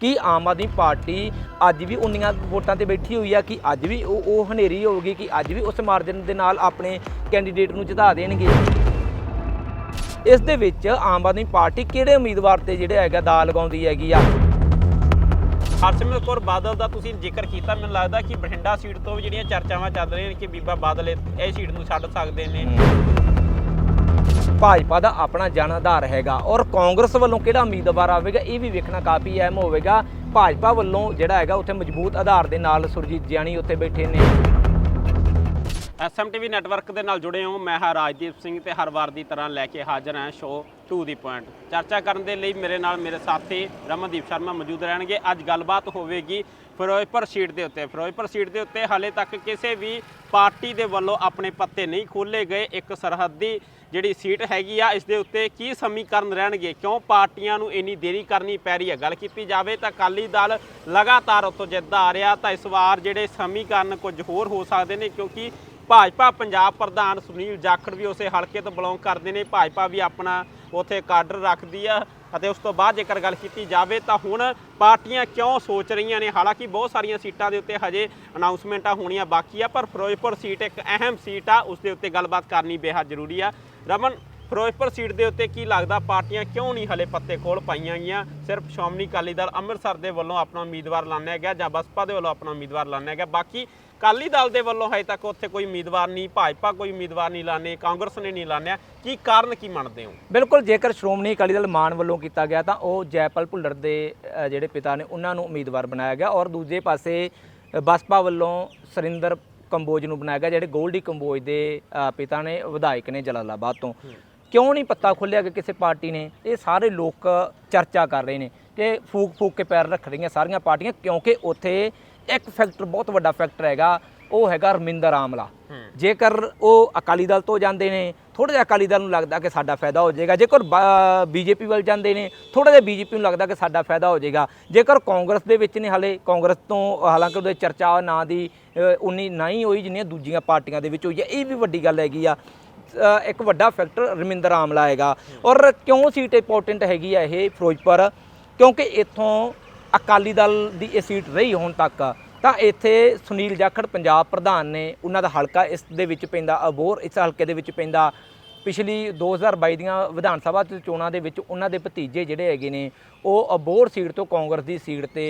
ਕਿ ਆਮ ਆਦਮੀ ਪਾਰਟੀ ਅੱਜ ਵੀ ਉਨੀਆਂ ਵੋਟਾਂ ਤੇ ਬੈਠੀ ਹੋਈ ਆ ਕਿ ਅੱਜ ਵੀ ਉਹ ਉਹ ਹਨੇਰੀ ਹੋਊਗੀ ਕਿ ਅੱਜ ਵੀ ਉਸ ਮਾਰਜਨ ਦੇ ਨਾਲ ਆਪਣੇ ਕੈਂਡੀਡੇਟ ਨੂੰ ਜਿਤਾ ਦੇਣਗੇ। ਇਸ ਦੇ ਵਿੱਚ ਆਮ ਆਦਮੀ ਪਾਰਟੀ ਕਿਹੜੇ ਉਮੀਦਵਾਰ ਤੇ ਜਿਹੜੇ ਹੈਗਾ ਦਾ ਲਗਾਉਂਦੀ ਹੈਗੀ ਆ? ਹਰਸਿਮਰਤ ਕੌਰ ਬਾਦਲ ਦਾ ਤੁਸੀਂ ਜ਼ਿਕਰ ਕੀਤਾ ਮੈਨੂੰ ਲੱਗਦਾ ਕਿ ਬਠਿੰਡਾ ਸੀਟ ਤੋਂ ਵੀ ਜਿਹੜੀਆਂ ਚਰਚਾਵਾਂ ਚੱਲ ਰਹੀਆਂ ਨੇ ਕਿ ਬੀਬਾ ਬਾਦਲ ਇਹ ਇਹ ਸੀਟ ਨੂੰ ਛੱਡ ਸਕਦੇ ਨੇ। ਭਾਜਪਾ ਦਾ ਆਪਣਾ ਜਨ ਆਧਾਰ ਹੈਗਾ ਔਰ ਕਾਂਗਰਸ ਵੱਲੋਂ ਕਿਹੜਾ ਉਮੀਦਵਾਰ ਆਵੇਗਾ ਇਹ ਵੀ ਵੇਖਣਾ ਕਾਫੀ ਅਹਿਮ ਹੋਵੇਗਾ। ਭਾਜਪਾ ਵੱਲੋਂ ਜਿਹੜਾ ਹੈਗਾ ਉੱਥੇ ਮਜ਼ਬੂਤ ਆਧਾਰ ਦੇ ਨਾਲ ਸੁਰਜੀਤ ਜਿਆਣੀ ਉੱਥੇ ਬੈਠੇ ਨੇ। ਐਸਐਮਟੀਵੀ ਨੈਟਵਰਕ ਦੇ ਨਾਲ ਜੁੜੇ ਹਾਂ। ਮੈਂ ਹਾਂ ਰਾਜਦੀਪ ਸਿੰਘ ਤੇ ਹਰ ਵਾਰ ਦੀ ਤਰ੍ਹਾਂ ਲੈ ਕੇ ਹਾਜ਼ਰ ਹਾਂ ਸ਼ੋ 2 ਦੀ ਪੁਆਇੰਟ। ਚਰਚਾ ਕਰਨ ਦੇ ਲਈ ਮੇਰੇ ਨਾਲ ਮੇਰੇ ਸਾਥੀ ਰਮਨਦੀਪ ਸ਼ਰਮਾ ਮੌਜੂਦ ਰਹਿਣਗੇ। ਅੱਜ ਗੱਲਬਾਤ ਹੋਵੇਗੀ ਫਿਰੋਜ਼ਪੁਰ ਸੀਟ ਦੇ ਉੱਤੇ। ਫਿਰੋਜ਼ਪੁਰ ਸੀਟ ਦੇ ਉੱਤੇ ਹਾਲੇ ਤੱਕ ਕਿਸੇ ਵੀ ਪਾਰਟੀ ਦੇ ਵੱਲੋਂ ਆਪਣੇ ਪੱਤੇ ਨਹੀਂ ਖੋਲੇ ਗਏ। ਇੱਕ ਸਰਹੱਦੀ ਜਿਹੜੀ ਸੀਟ ਹੈਗੀ ਆ, ਇਸ ਦੇ ਉੱਤੇ ਕੀ ਸਮੀਕਰਨ ਰਹਿਣਗੇ? ਕਿਉਂ ਪਾਰਟੀਆਂ ਨੂੰ ਇੰਨੀ ਦੇਰੀ ਕਰਨੀ ਪੈ ਰਹੀ ਹੈ? ਗੱਲ ਕੀਤੀ ਜਾਵੇ ਤਾਂ ਅਕਾਲੀ ਦਲ ਲਗਾਤਾਰ ਉੱਥੋਂ ਜਿੱਤਦਾ ਆ ਰਿਹਾ, ਤਾਂ ਇਸ ਵਾਰ ਜਿਹੜੇ ਸਮੀਕਰਨ ਕੁਝ ਹੋਰ ਹੋ ਸਕਦੇ ਨੇ, ਕਿਉਂਕਿ ਭਾਜਪਾ ਪੰਜਾਬ ਪ੍ਰਧਾਨ ਸੁਨੀਲ ਜਾਖੜ ਵੀ ਉਸੇ ਹਲਕੇ ਤੋਂ ਬਿਲੋਂਗ ਕਰਦੇ ਨੇ। ਭਾਜਪਾ ਵੀ ਆਪਣਾ ਉਥੇ ਕਾਡਰ ਰੱਖਦੀ ਆ ਅਤੇ ਉਸ ਤੋਂ ਬਾਅਦ ਜੇਕਰ ਗੱਲ ਕੀਤੀ ਜਾਵੇ ਤਾਂ ਹੁਣ ਪਾਰਟੀਆਂ ਕਿਉਂ ਸੋਚ ਰਹੀਆਂ ਨੇ? ਹਾਲਾਂਕਿ ਬਹੁਤ ਸਾਰੀਆਂ ਸੀਟਾਂ ਦੇ ਉੱਤੇ ਹਜੇ ਅਨਾਉਂਸਮੈਂਟਾਂ ਹੋਣੀਆਂ ਬਾਕੀ ਆ, ਪਰ ਫਿਰੋਜ਼ਪੁਰ ਸੀਟ ਇੱਕ ਅਹਿਮ ਸੀਟ ਆ, ਉਸ ਦੇ ਉੱਤੇ ਗੱਲਬਾਤ ਕਰਨੀ ਬੇਹੱਦ ਜ਼ਰੂਰੀ ਆ। ਰਮਨ, ਫਿਰੋਜ਼ਪੁਰ ਸੀਟ ਦੇ ਉੱਤੇ ਕੀ ਲੱਗਦਾ ਪਾਰਟੀਆਂ ਕਿਉਂ ਨਹੀਂ ਹਲੇ ਪੱਤੇ ਕੋਲ ਪਾਈਆਂ ਗਈਆਂ? ਸਿਰਫ ਸ਼੍ਰੋਮਣੀ ਅਕਾਲੀ ਦਲ ਅੰਮ੍ਰਿਤਸਰ ਦੇ ਵੱਲੋਂ ਆਪਣਾ ਉਮੀਦਵਾਰ ਲਾਣਿਆ ਗਿਆ ਜਾਂ ਬਸਪਾ ਦੇ ਵੱਲੋਂ ਆਪਣਾ ਉਮੀਦਵਾਰ ਲਾਣਿਆ ਗਿਆ? ਬਾਕੀ ਅਕਾਲੀ ਦਲ ਦੇ ਵੱਲੋਂ ਹਜੇ ਤੱਕ ਉੱਥੇ ਕੋਈ ਉਮੀਦਵਾਰ ਨਹੀਂ, ਭਾਜਪਾ ਕੋਈ ਉਮੀਦਵਾਰ ਨਹੀਂ ਲਾਣੇ, ਕਾਂਗਰਸ ਨੇ ਨਹੀਂ ਲਾਣਿਆ। ਕੀ ਕਾਰਨ ਕੀ ਮੰਨਦੇ ਹੋ? ਬਿਲਕੁਲ, ਜੇਕਰ ਸ਼੍ਰੋਮਣੀ ਅਕਾਲੀ ਦਲ ਮਾਨ ਵੱਲੋਂ ਕੀਤਾ ਗਿਆ ਤਾਂ ਉਹ ਜੈਪਾਲ ਭੁੱਲਰ ਦੇ ਜਿਹੜੇ ਪਿਤਾ ਨੇ, ਉਹਨਾਂ ਨੂੰ ਉਮੀਦਵਾਰ ਬਣਾਇਆ ਗਿਆ। ਔਰ ਦੂਜੇ ਪਾਸੇ ਬਸਪਾ ਵੱਲੋਂ ਸਰਿੰਦਰ ਕੰਬੋਜ ਨੂੰ ਬਣਾਇਆ ਗਿਆ, ਜਿਹੜੇ ਗੋਲਡੀ ਕੰਬੋਜ ਦੇ ਪਿਤਾ ਨੇ, ਵਿਧਾਇਕ ਨੇ ਜਲਾਲਾਬਾਦ ਤੋਂ। ਕਿਉਂ ਨਹੀਂ ਪੱਤਾ ਖੁੱਲਿਆ ਕਿ ਕਿਸੇ ਪਾਰਟੀ ਨੇ? ਇਹ ਸਾਰੇ ਲੋਕ ਚਰਚਾ ਕਰ ਰਹੇ ਨੇ ਕਿ ਫੂਕ ਫੂਕ ਕੇ ਪੈਰ ਰੱਖ ਰਹੀਆਂ ਸਾਰੀਆਂ ਪਾਰਟੀਆਂ, ਕਿਉਂਕਿ ਉੱਥੇ ਇੱਕ ਫੈਕਟਰ ਬਹੁਤ ਵੱਡਾ ਫੈਕਟਰ ਹੈਗਾ ਉਹ ਹੈਗਾ ਰਮਿੰਦਰ ਆਮਲਾ। ਜੇਕਰ ਉਹ ਅਕਾਲੀ ਦਲ ਤੋਂ ਜਾਂਦੇ ਨੇ ਥੋੜਾ ਜਿਹਾ ਅਕਾਲੀ ਦਲ ਨੂੰ ਲੱਗਦਾ ਕਿ ਸਾਡਾ ਫਾਇਦਾ ਹੋ ਜਾਏਗਾ। ਜੇਕਰ ਬੀਜੇਪੀ ਵੱਲ ਜਾਂਦੇ ਨੇ ਥੋੜਾ ਜਿਹਾ ਬੀਜੇਪੀ ਨੂੰ ਲੱਗਦਾ ਕਿ ਸਾਡਾ ਫਾਇਦਾ ਹੋ ਜਾਏਗਾ। ਜੇਕਰ ਕਾਂਗਰਸ ਦੇ ਵਿੱਚ ਨੇ ਹਾਲੇ ਕਾਂਗਰਸ ਤੋਂ ਹਾਲਾਂਕਿ ਉਹਦੇ ਚਰਚਾ ਨਾਂ ਦੀ ਉਨੀ ਨਹੀਂ ਹੋਈ ਜਿੰਨੀਆਂ ਦੂਜੀਆਂ ਪਾਰਟੀਆਂ ਦੇ ਵਿੱਚ ਹੋਈ ਹੈ। ਇਹ ਵੀ ਵੱਡੀ ਗੱਲ ਹੈਗੀ ਆ। ਇੱਕ ਵੱਡਾ ਫੈਕਟਰ ਰਮਿੰਦਰ ਆਮਲਾ ਹੈਗਾ। ਔਰ ਕਿਉਂ ਸੀਟ ਇੰਪੋਰਟੈਂਟ ਹੈਗੀ ਆ ਇਹ ਫਿਰੋਜ਼ਪੁਰ? ਕਿਉਂਕਿ ਇੱਥੋਂ ਅਕਾਲੀ ਦਲ ਦੀ ਇਹ ਸੀਟ ਰਹੀ ਹੁਣ ਤੱਕ। ਤਾਂ ਇੱਥੇ ਸੁਨੀਲ ਜਾਖੜ, ਪੰਜਾਬ ਪ੍ਰਧਾਨ ਨੇ ਉਹਨਾਂ ਦਾ ਹਲਕਾ ਇਸ ਦੇ ਵਿੱਚ ਪੈਂਦਾ ਅਬੋਰ ਇਸ ਹਲਕੇ ਦੇ ਵਿੱਚ ਪੈਂਦਾ। ਪਿਛਲੀ 2022 ਦੀਆਂ ਵਿਧਾਨ ਸਭਾ ਚੋਣਾਂ ਦੇ ਵਿੱਚ ਉਹਨਾਂ ਦੇ ਭਤੀਜੇ ਜਿਹੜੇ ਹੈਗੇ ਨੇ ਉਹ ਅਬੋਰ ਸੀਟ ਤੋਂ ਕਾਂਗਰਸ ਦੀ ਸੀਟ ਤੇ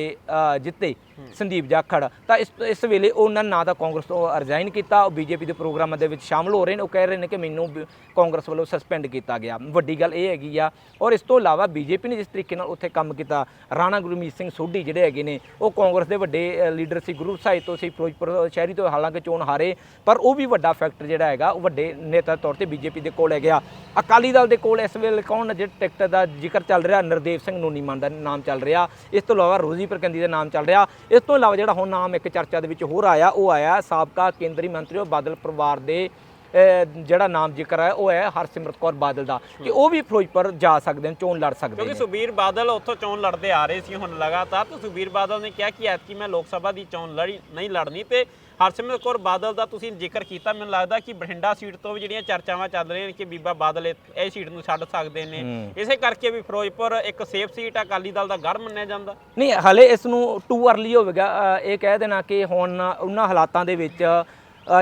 ਜਿੱਤੇ ਸੰਦੀਪ ਜਾਖੜ। ਤਾਂ ਇਸ ਇਸ ਵੇਲੇ ਉਹਨਾਂ ਨੇ ਤਾਂ ਕਾਂਗਰਸ ਤੋਂ ਰਿਜ਼ਾਈਨ ਕੀਤਾ ਉਹ ਬੀਜੇਪੀ ਦੇ ਪ੍ਰੋਗਰਾਮਾਂ ਦੇ ਵਿੱਚ ਸ਼ਾਮਲ ਹੋ ਰਹੇ ਨੇ। ਉਹ ਕਹਿ ਰਹੇ ਨੇ ਕਿ ਮੈਨੂੰ ਕਾਂਗਰਸ ਵੱਲੋਂ ਸਸਪੈਂਡ ਕੀਤਾ ਗਿਆ। ਵੱਡੀ ਗੱਲ ਇਹ ਹੈਗੀ ਆ ਔਰ ਇਸ ਤੋਂ ਇਲਾਵਾ ਬੀਜੇਪੀ ਨੇ ਜਿਸ ਤਰੀਕੇ ਨਾਲ ਉੱਥੇ ਕੰਮ ਕੀਤਾ ਰਾਣਾ ਗੁਰਮੀਤ ਸਿੰਘ ਸੋਢੀ ਜਿਹੜੇ ਹੈਗੇ ਨੇ ਉਹ ਕਾਂਗਰਸ ਦੇ ਵੱਡੇ ਲੀਡਰ ਸੀ ਗੁਰੂ ਸਾਹਿਬ ਤੋਂ ਸੀ ਫਿਰੋਜ਼ਪੁਰ ਸ਼ਹਿਰੀ ਤੋਂ ਹਾਲਾਂਕਿ ਚੋਣ ਹਾਰੇ ਪਰ ਉਹ ਵੀ ਵੱਡਾ ਫੈਕਟਰ ਜਿਹੜਾ ਹੈਗਾ ਉਹ ਵੱਡੇ ਨੇਤਾ ਤੌਰ ਤੇ ਬੀਜੇਪੀ ਦੇ ਕੋਲ ਹੈਗਾ ਅਕਾਲੀ ਦਲ ਦੇ ਕੋਲ ਇਸ ਵੇਲੇ ਕੌਣ ਜਿਹੜੇ ਟਿਕਟ ਦਾ ਜ਼ਿਕਰ ਚੱਲ ਰਿਹਾ ਨਰਦੇਵ ਸਿੰਘ ਨੂਨੀਮਾਨ ਦਾ ਨਾਮ ਚੱਲ ਰਿਹਾ। ਇਸ ਤੋਂ ਇਲਾਵਾ ਰੋਜ਼ੀ ਪ੍ਰਕੰਦੀ ਦਾ ਨਾਮ ਚੱਲ ਰਿਹਾ। ਇਸ ਤੋਂ ਇਲਾਵਾ ਜਿਹੜਾ ਹੁਣ ਨਾਮ ਇੱਕ ਚਰਚਾ ਦੇ ਵਿੱਚ ਹੋਰ ਆਇਆ, ਉਹ ਆਇਆ ਸਾਬਕਾ ਕੇਂਦਰੀ ਮੰਤਰੀ ਉਹ ਬਾਦਲ ਪਰਿਵਾਰ ਦੇ ਜਿਹੜਾ ਨਾਮ ਜ਼ਿਕਰ ਹੈ ਉਹ ਹੈ ਹਰਸਿਮਰਤ ਕੌਰ ਬਾਦਲ ਦਾ। ਕਿ ਉਹ ਵੀ ਫਿਰੋਜ਼ਪੁਰ ਜਾ ਸਕਦੇ ਨੇ ਚੋਣ ਲੜ ਸਕਦੇ ਕਿਉਂਕਿ ਸੁਬੀਰ ਬਾਦਲ ਉੱਥੋਂ ਚੋਣ ਲੜਦੇ ਆ ਰਹੇ ਸੀ ਹੁਣ ਲਗਾਤਾਰ ਤਾਂ ਸੁਬੀਰ ਬਾਦਲ ਨੇ ਕਿਹਾ ਕਿ ਐਤਕੀ ਮੈਂ ਲੋਕ ਸਭਾ ਦੀ ਚੋਣ ਲੜੀ ਨਹੀਂ ਲੜਨੀ ਤੇ ਹਰਸਿਮਰਤ ਕੌਰ ਬਾਦਲ ਦਾ ਤੁਸੀਂ ਜ਼ਿਕਰ ਕੀਤਾ ਮੈਨੂੰ ਲੱਗਦਾ ਕਿ ਬਠਿੰਡਾ ਸੀਟ ਤੋਂ ਵੀ ਜਿਹੜੀਆਂ ਚਰਚਾਵਾਂ ਚੱਲ ਰਹੀਆਂ ਨੇ ਕਿ ਬੀਬਾ ਬਾਦਲ ਇਹ ਸੀਟ ਨੂੰ ਛੱਡ ਸਕਦੇ ਨੇ। ਇਸੇ ਕਰਕੇ ਵੀ ਫਿਰੋਜ਼ਪੁਰ ਇੱਕ ਸੇਫ ਸੀਟ ਆ ਅਕਾਲੀ ਦਲ ਦਾ ਗੜ ਮੰਨਿਆ ਜਾਂਦਾ। ਨਹੀਂ ਹਲੇ ਇਸ ਨੂੰ ਟੂ ਅਰਲੀ ਹੋਵੇਗਾ ਇਹ ਕਹਿ ਦੇਣਾ ਕਿ ਹੁਣ ਉਹਨਾਂ ਹਾਲਾਤਾਂ ਦੇ ਵਿੱਚ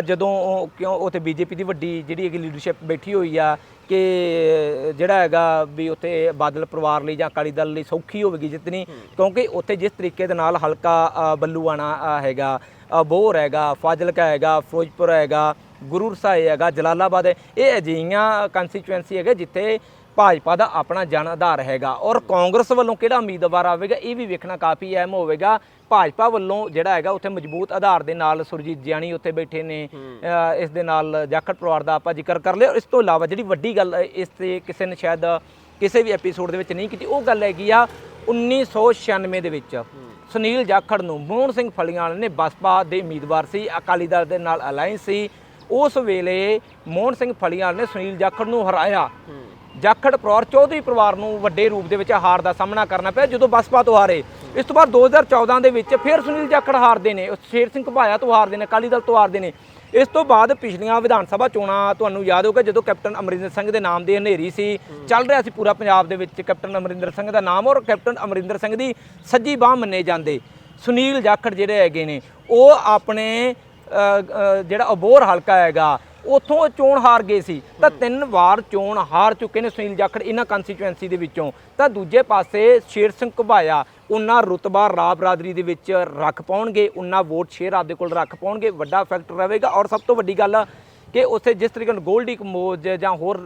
ਜਦੋਂ ਉਹ- ਕਿਉਂ ਉੱਥੇ ਬੀਜੇਪੀ ਦੀ ਵੱਡੀ ਜਿਹੜੀ ਹੈਗੀ ਲੀਡਰਸ਼ਿਪ ਬੈਠੀ ਹੋਈ ਆ ਕਿ ਜਿਹੜਾ ਹੈਗਾ ਵੀ ਉੱਥੇ ਬਾਦਲ ਪਰਿਵਾਰ ਲਈ ਜਾਂ ਅਕਾਲੀ ਦਲ ਲਈ ਸੌਖੀ ਹੋਵੇਗੀ ਜਿੱਤਣੀ ਕਿਉਂਕਿ ਉੱਥੇ ਜਿਸ ਤਰੀਕੇ ਦੇ ਨਾਲ ਹਲਕਾ ਅ, ਬੱਲੂਆਣਾ ਅ, ਹੈਗਾ ਅ, ਬੋਰ ਹੈਗਾ ਫਾਜ਼ਿਲਕਾ ਹੈਗਾ ਫਿਰੋਜ਼ਪੁਰ ਹੈਗਾ ਗੁਰੂ ਰਸਾਏ ਹੈਗਾ ਜਲਾਲਾਬਾਦ ਹੈ ਇਹ ਅਜਿਹੀਆਂ ਕੰਸਟੀਚੁਐਂਸੀ ਹੈਗੇ ਜਿੱਥੇ ਭਾਜਪਾ ਦਾ ਆਪਣਾ ਜਨ ਆਧਾਰ ਹੈਗਾ ਔਰ ਕਾਂਗਰਸ ਵੱਲੋਂ ਕਿਹੜਾ ਉਮੀਦਵਾਰ ਆਵੇਗਾ ਇਹ ਵੀ ਵੇਖਣਾ ਕਾਫੀ ਅਹਿਮ ਹੋਵੇਗਾ। ਭਾਜਪਾ ਵੱਲੋਂ ਜਿਹੜਾ ਹੈਗਾ ਉੱਥੇ ਮਜ਼ਬੂਤ ਆਧਾਰ ਦੇ ਨਾਲ ਸੁਰਜੀਤ ਜਿਆਣੀ ਉੱਥੇ ਬੈਠੇ ਨੇ ਇਸ ਦੇ ਨਾਲ ਜਾਖੜ ਪਰਿਵਾਰ ਦਾ ਆਪਾਂ ਜ਼ਿਕਰ ਕਰ ਲਿਆ ਇਸ ਤੋਂ ਇਲਾਵਾ ਜਿਹੜੀ ਵੱਡੀ ਗੱਲ ਇਸ ਤੇ ਕਿਸੇ ਨੇ ਸ਼ਾਇਦ ਕਿਸੇ ਵੀ ਐਪੀਸੋਡ ਦੇ ਵਿੱਚ ਨਹੀਂ ਕੀਤੀ ਉਹ ਗੱਲ ਹੈਗੀ ਆ 1996 ਦੇ ਵਿੱਚ ਸੁਨੀਲ ਜਾਖੜ ਨੂੰ ਮੋਹਨ ਸਿੰਘ ਫਲੀਆਂ ਨੇ ਬਸਪਾ ਦੇ ਉਮੀਦਵਾਰ ਸੀ ਅਕਾਲੀ ਦਲ ਦੇ ਨਾਲ ਅਲਾਈਅੰਸ ਸੀ। ਉਸ ਵੇਲੇ ਮੋਹਨ ਸਿੰਘ ਫਲੀਆਂ ਨੇ ਸੁਨੀਲ ਜਾਖੜ ਨੂੰ ਹਰਾਇਆ। ਜਾਖੜ ਪਰਿਵਾਰ ਚੌਧਰੀ ਪਰਿਵਾਰ ਨੂੰ ਵੱਡੇ ਰੂਪ ਦੇ ਵਿੱਚ ਹਾਰ ਦਾ ਸਾਹਮਣਾ ਕਰਨਾ ਪਿਆ। ਜਦੋਂ ਬਸਪਾ ਤੋਂ ਹਾਰੇ ਇਸ ਤੋਂ ਬਾਅਦ 2014 ਦੇ ਵਿੱਚ ਫਿਰ ਸੁਨੀਲ ਜਾਖੜ ਹਾਰਦੇ ਨੇ ਉਹ ਸ਼ੇਰ ਸਿੰਘ ਘੁਬਾਇਆ ਤੋਂ ਹਾਰਦੇ ਨੇ, ਅਕਾਲੀ ਦਲ ਤੋਂ ਹਾਰਦੇ ਨੇ। ਇਸ ਤੋਂ ਬਾਅਦ ਪਿਛਲੀਆਂ ਵਿਧਾਨ ਸਭਾ ਚੋਣਾਂ, ਤੁਹਾਨੂੰ ਯਾਦ ਹੋਊਗਾ ਜਦੋਂ ਕੈਪਟਨ ਅਮਰਿੰਦਰ ਸਿੰਘ ਦੇ ਨਾਮ ਦੀ ਹਨੇਰੀ ਸੀ, ਚੱਲ ਰਿਹਾ ਸੀ ਪੂਰਾ ਪੰਜਾਬ ਦੇ ਵਿੱਚ ਕੈਪਟਨ ਅਮਰਿੰਦਰ ਸਿੰਘ ਦਾ ਨਾਮ ਔਰ ਕੈਪਟਨ ਅਮਰਿੰਦਰ ਸਿੰਘ ਦੀ ਸੱਜੀ ਬਾਹ ਮੰਨੇ ਜਾਂਦੇ। ਸੁਨੀਲ ਜਾਖੜ ਜਿਹੜੇ ਹੈਗੇ ਨੇ, ਉਹ ਆਪਣੇ ਜਿਹੜਾ ਅਬੋਰ ਹਲਕਾ ਹੈਗਾ ਉਥੋਂ ਚੋਣ ਹਾਰ ਗਏ ਸੀ। ਤਾਂ ਤਿੰਨ ਵਾਰ ਚੋਣ ਹਾਰ ਚੁੱਕੇ ਨੇ ਸੁਨੀਲ ਜਾਖੜ ਇਹਨਾਂ ਕੰਸਟੀਚੁਐਂਸੀ ਦੇ ਵਿੱਚੋਂ। ਤਾਂ ਦੂਜੇ ਪਾਸੇ ਸ਼ੇਰ ਸਿੰਘ ਘੁਬਾਇਆ, ਉਹਨਾਂ ਰੁਤਬਾ ਰਾਜ ਬਰਾਦਰੀ ਦੇ ਵਿੱਚ ਰੱਖ ਪਾਉਣਗੇ, ਉਹਨਾਂ ਵੋਟ ਸ਼ੇਰ ਆਪਦੇ ਕੋਲ ਰੱਖ ਪਾਉਣਗੇ, ਵੱਡਾ ਫੈਕਟਰ ਰਹੇਗਾ। ਔਰ ਸਭ ਤੋਂ ਵੱਡੀ ਗੱਲ ਕਿ ਉੱਥੇ ਜਿਸ ਤਰੀਕੇ ਨਾਲ ਗੋਲਡੀ ਕਮੋਜ ਜਾਂ ਹੋਰ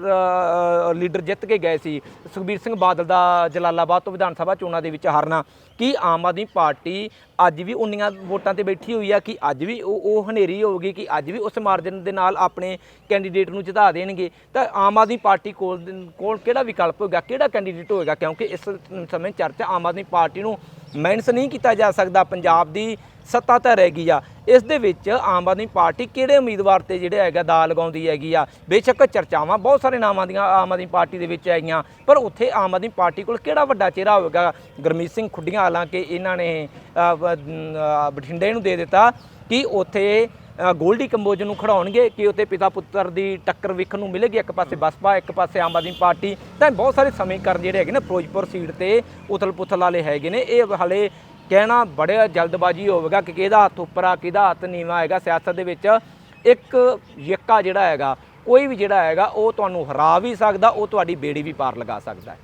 ਲੀਡਰ ਜਿੱਤ ਕੇ ਗਏ ਸੀ, ਸੁਖਬੀਰ ਸਿੰਘ ਬਾਦਲ ਦਾ ਜਲਾਲਾਬਾਦ ਤੋਂ ਵਿਧਾਨ ਸਭਾ ਚੋਣਾਂ ਦੇ ਵਿੱਚ ਹਾਰਨਾ, ਕੀ ਆਮ ਆਦਮੀ ਪਾਰਟੀ ਅੱਜ ਵੀ ਉਨੀਆਂ ਵੋਟਾਂ ਤੇ ਬੈਠੀ ਹੋਈ ਆ, ਕਿ ਅੱਜ ਵੀ ਉਹ ਉਹ ਹਨੇਰੀ ਹੋਊਗੀ, ਕਿ ਅੱਜ ਵੀ ਉਸ ਮਾਰਜਨ ਦੇ ਨਾਲ ਆਪਣੇ ਕੈਂਡੀਡੇਟ ਨੂੰ ਜਿਤਾ ਦੇਣਗੇ? ਤਾਂ ਆਮ ਆਦਮੀ ਪਾਰਟੀ ਕੋਲ ਕੋਲ ਕਿਹੜਾ ਵਿਕਲਪ ਹੋਏਗਾ, ਕਿਹੜਾ ਕੈਂਡੀਡੇਟ ਹੋਏਗਾ? ਕਿਉਂਕਿ ਇਸ ਸਮੇਂ ਚਰਚਾ ਆਮ ਆਦਮੀ ਪਾਰਟੀ ਨੂੰ ਮਾਈਨਸ ਨਹੀਂ ਕੀਤਾ ਜਾ ਸਕਦਾ। ਪੰਜਾਬ ਦੀ ਸੱਤਾ ਤਾਂ ਰਹਿ ਗਈ ਆ। ਇਸ ਦੇ ਵਿੱਚ ਆਮ ਆਦਮੀ ਪਾਰਟੀ ਕਿਹੜੇ ਉਮੀਦਵਾਰ ਤੇ ਜਿਹੜੇ ਹੈਗਾ ਦਾ ਲਗਾਉਂਦੀ ਹੈਗੀ ਆ? ਬੇਸ਼ੱਕ ਚਰਚਾਵਾਂ ਬਹੁਤ ਸਾਰੇ ਨਾਮਾਂ ਦੀਆਂ ਆਮ ਆਦਮੀ ਪਾਰਟੀ ਦੇ ਵਿੱਚ ਹੈਗੀਆਂ। ਪਰ ਉੱਥੇ ਆਮ ਆਦਮੀ ਪਾਰਟੀ ਕੋਲ ਕਿਹੜਾ ਵੱਡਾ ਚਿਹਰਾ ਹੋਵੇਗਾ? ਗੁਰਮੀਤ ਸਿੰਘ ਖੁੱਡੀਆਂ ਹਾਲਾਂਕਿ ਇਹਨਾਂ ਨੇ ਬਠਿੰਡੇ ਨੂੰ ਦੇ ਦਿੱਤਾ ਕਿ ਉੱਥੇ ਗੋਲਡੀ ਕੰਬੋਜ ਨੂੰ ਖੜਾਉਣਗੇ ਕਿ ਉੱਥੇ ਪਿਤਾ ਪੁੱਤਰ ਦੀ ਟੱਕਰ ਵੇਖਣ ਨੂੰ ਮਿਲੇਗੀ। ਇੱਕ ਪਾਸੇ ਬਸਪਾ, ਇੱਕ ਪਾਸੇ ਆਮ ਆਦਮੀ ਪਾਰਟੀ। ਤਾਂ ਬਹੁਤ ਸਾਰੇ ਸਮੀਕਰਨ ਜਿਹੜੇ ਹੈਗੇ ਨੇ ਫਿਰੋਜ਼ਪੁਰ ਸੀਟ ਤੇ ਉਥਲ ਪੁਥਲ ਵਾਲੇ ਹੈਗੇ ਨੇ। ਇਹ ਹਲੇ ਕਹਿਣਾ ਬੜਾ ਜਲਦਬਾਜ਼ੀ ਹੋਵੇਗਾ ਕਿ ਕਿਹਦਾ ਹੱਥ ਉੱਪਰ ਆ, ਕਿਹਦਾ ਹੱਥ ਨੀਵਾ ਹੈਗਾ। ਸਿਆਸਤ ਦੇ ਵਿੱਚ ਇੱਕ ਯੱਕਾ ਜਿਹੜਾ ਹੈਗਾ, ਕੋਈ ਵੀ ਜਿਹੜਾ ਹੈਗਾ, ਉਹ ਤੁਹਾਨੂੰ ਹਰਾ ਵੀ ਸਕਦਾ, ਉਹ ਤੁਹਾਡੀ ਬੇੜੀ ਵੀ ਪਾਰ ਲਗਾ ਸਕਦਾ ਹੈ।